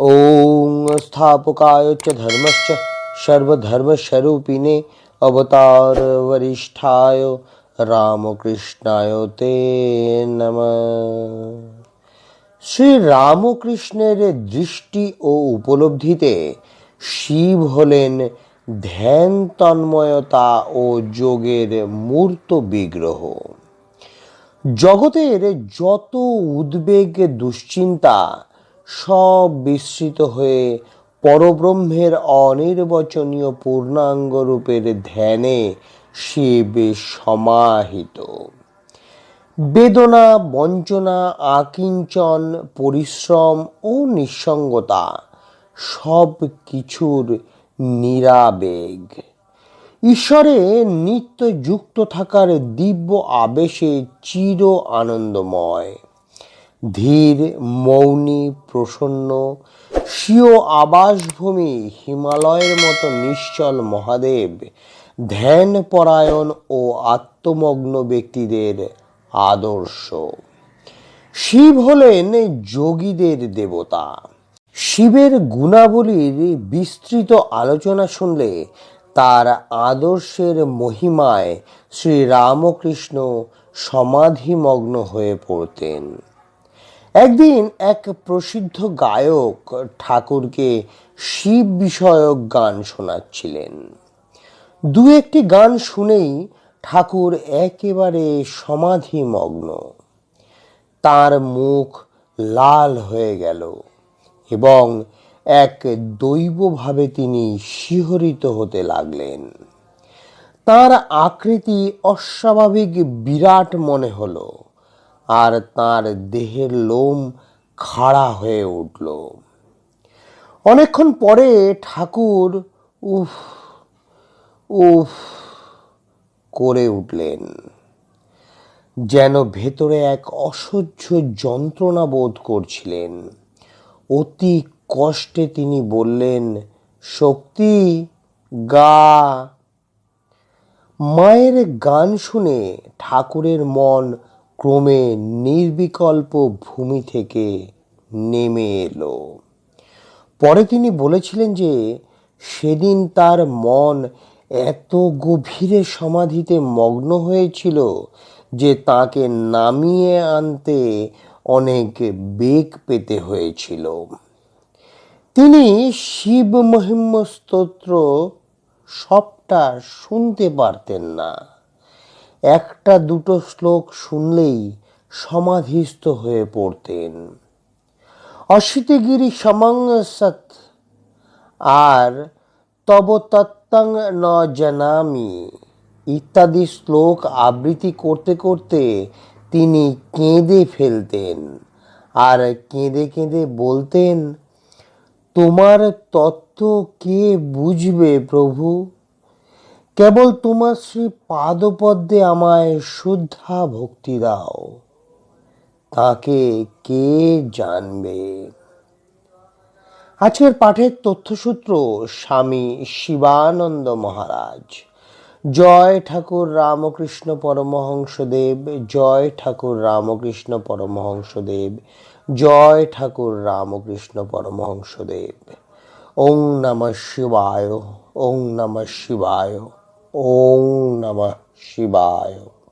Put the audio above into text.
ॐ स्थापकाय च धर्मश्च सर्वधर्मस्वरूपिणे अवतारवरिष्ठाय রামকৃষ্ণায় তে নম শ্রী রামকৃষ্ণের দৃষ্টি ও উপলব্ধিতে শিব হলেন ধ্যান তন্ময়তা ও যোগের মূর্ত বিগ্রহ জগতের যত উদ্বেগ দুশ্চিন্তা সব বিস্মৃত হয়ে পরব্রহ্মের অনির্বচনীয় পূর্ণাঙ্গ রূপের ধ্যানে শিব সমাহিত। বেদনা, বঞ্চনা, আকিঞ্চন, পরিশ্রম ও নিঃসঙ্গতা সব কিছুর নিরাবেগ। ঈশ্বরে নিত্য যুক্ত থাকার দিব্য আবেশে চির আনন্দময়। ধীর, মৌনী, প্রসন্ন, স্বীয় আবাসভূমি, হিমালয়ের মতো নিশ্চল মহাদেব, ধ্যান পরায়ণ ও আত্মমগ্ন ব্যক্তিদের আদর্শ। শিব হলেন যোগীদের দেবতা। শিবের গুণাবলীর বিস্তৃত আলোচনা শুনলে তার আদর্শের মহিমায় শ্রী রামকৃষ্ণ সমাধিমগ্ন হয়ে পড়তেন। একদিন এক প্রসিদ্ধ গায়ক ঠাকুরকে শিব বিষয়ক গান শোনাচ্ছিলেন। দু একটি গান শুনেই ঠাকুর একেবারে সমাধিমগ্ন। তার মুখ লাল হয়ে গেল এবং এক দৈবভাবে তিনি শিহরিত হতে লাগলেন। তার আকৃতি অস্বাভাবিক বিরাট মনে হলো। আর তার দেহের লোম খাড়া হয়ে উঠল। অনেকক্ষণ পরে ঠাকুর উফ উফ করে উঠলেন, যেন ভেতরে এক অসহ্য যন্ত্রণা বোধ করছিলেন। অতি কষ্টে তিনি বললেন, শক্তি, গা। মায়ের গান শুনে ঠাকুরের মন ক্রমে নির্বিকল্প ভূমি থেকে নেমে এলো। পরে তিনি বলেছিলেন যে, সেদিন তার মন এত গভীরে সমাধিতে মগ্ন হয়েছিল যে তাকে নামিয়ে আনতে অনেক বেগ পেতে হয়েছিল। তিনি শিব মহিম স্তোত্র সবটা শুনতে পারতেন না। একটা দুটো শ্লোক শুনলেই সমাধিস্থ হয়ে পড়তেন। অশীতিগিরি সমং সৎ, আর তব তত্ত্বং ন জানামি। ইত্যাদি শ্লোক আবৃত্তি করতে করতে তিনি কেঁদে ফেলতেন, আর কেঁদে কেঁদে বলতেন, তোমার তত্ত্ব কে বুঝবে প্রভু? কেবল তোমার শ্রী পাদপদ্মে আমায় শুদ্ধা ভক্তি দাও। তাকে কে জানবে? আজকের পাঠের তথ্যসূত্র স্বামী শিবানন্দ মহারাজ। জয় ঠাকুর রামকৃষ্ণ পরমহংসদেব, জয় ঠাকুর রামকৃষ্ণ পরমহংসদেব, জয় ঠাকুর রামকৃষ্ণ পরমহংসদেব। ওং নমঃ শিবায় ওং নমঃ শিবায়। ওং নমঃ শিবায়